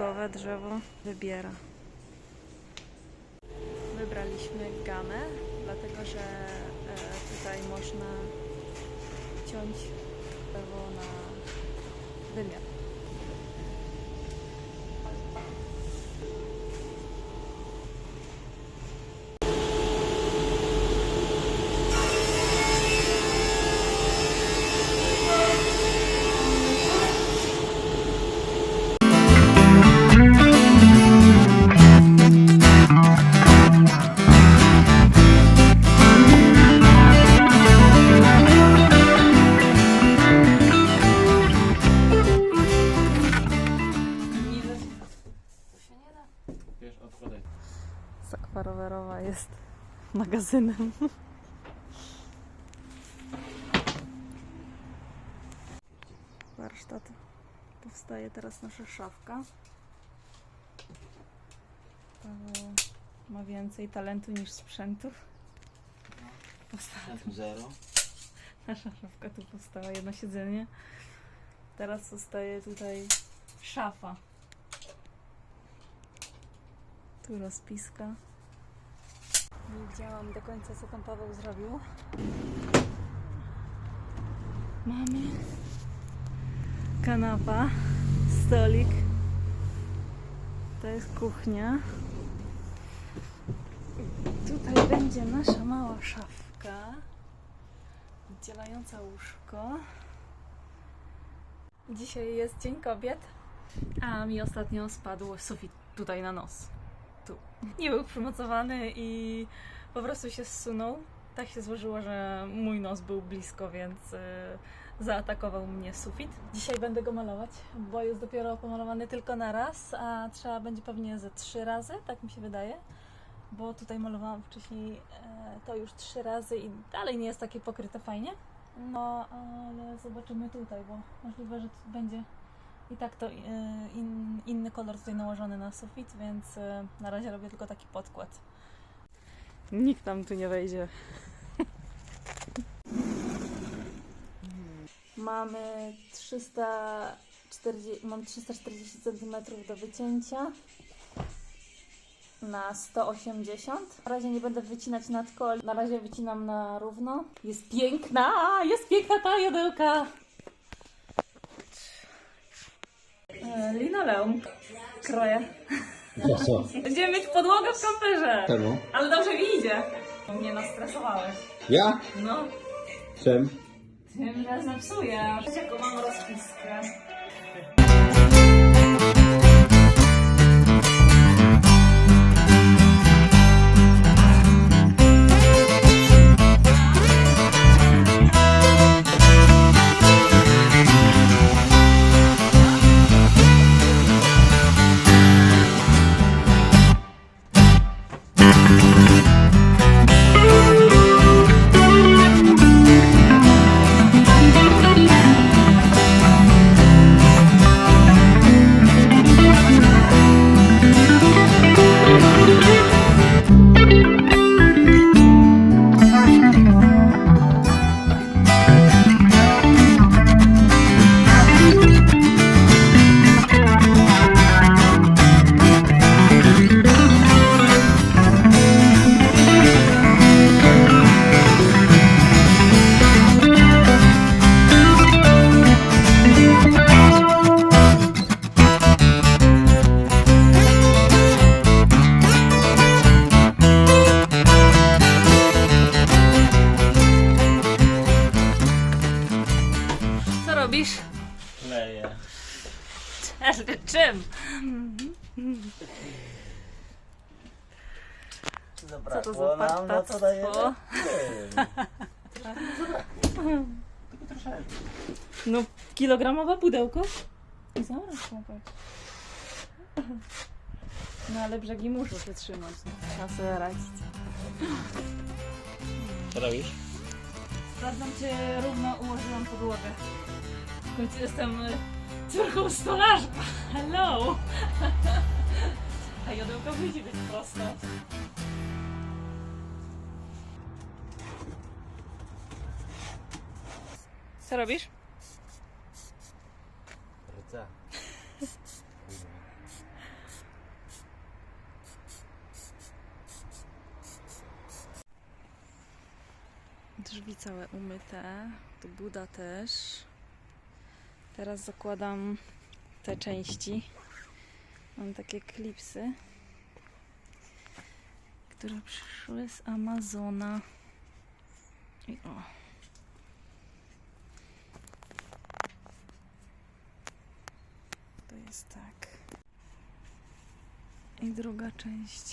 stół, bukowe drzewo wybiera. Wybraliśmy gamę, dlatego że e, tutaj można ciąć drzewo na wymiar. Magazynem. Warsztat. Powstaje teraz nasza szafka. Paweł ma więcej talentu niż sprzętów. Powstała tu Zero. nasza szafka, tu powstała jedno siedzenie. Teraz zostaje tutaj szafa. Tu rozpiska. Nie widziałam do końca, co tam Paweł zrobił. Mamy kanapa, stolik. To jest kuchnia. Tutaj będzie nasza mała szafka, oddzielająca łóżko. Dzisiaj jest Dzień Kobiet, a mi ostatnio spadł sufit tutaj na nos. Nie był przymocowany i po prostu się zsunął. Tak się złożyło, że mój nos był blisko, więc y, zaatakował mnie sufit. Dzisiaj będę go malować, bo jest dopiero pomalowany tylko na raz, a trzeba będzie pewnie ze trzy razy, tak mi się wydaje. Bo tutaj malowałam wcześniej e, to już trzy razy i dalej nie jest takie pokryte fajnie. No, ale zobaczymy tutaj, bo możliwe, że będzie i tak to e, in, inny kolor tutaj nałożony na sufit, więc e, na razie robię tylko taki podkład. Nikt tam tu nie wejdzie. Mamy 340, mam 340 cm do wycięcia na 180. Na razie nie będę wycinać na tylko, na razie wycinam na równo. Jest piękna, jest piękna ta jodełka. Linoleum kroję. Po co? Będziemy mieć podłogę w kamperze. Czemu? Ale dobrze mi idzie. Mnie nastresowałeś. Ja? No, Czym? tym razem psuję. Jaką mam rozpiskę. Czym? Co Zabrakło to za nam, no co dajemy? partactwo? Nie wiem. Tylko troszeczkę. No, kilogramowe pudełko? Zaraz popatrz. No ale brzegi muszą się trzymać. No. Trzeba sobie radzić. Co robisz? Sprawdzam, czy równo ułożyłam podłogę. W końcu jestem y, córką stolarza. Hello! A jodełko musi być prosto. Co robisz? Rca. Drzwi całe umyte, tu Buda też. Teraz zakładam te części. Mam takie klipsy, które przyszły z Amazona. I o. To jest tak. I druga część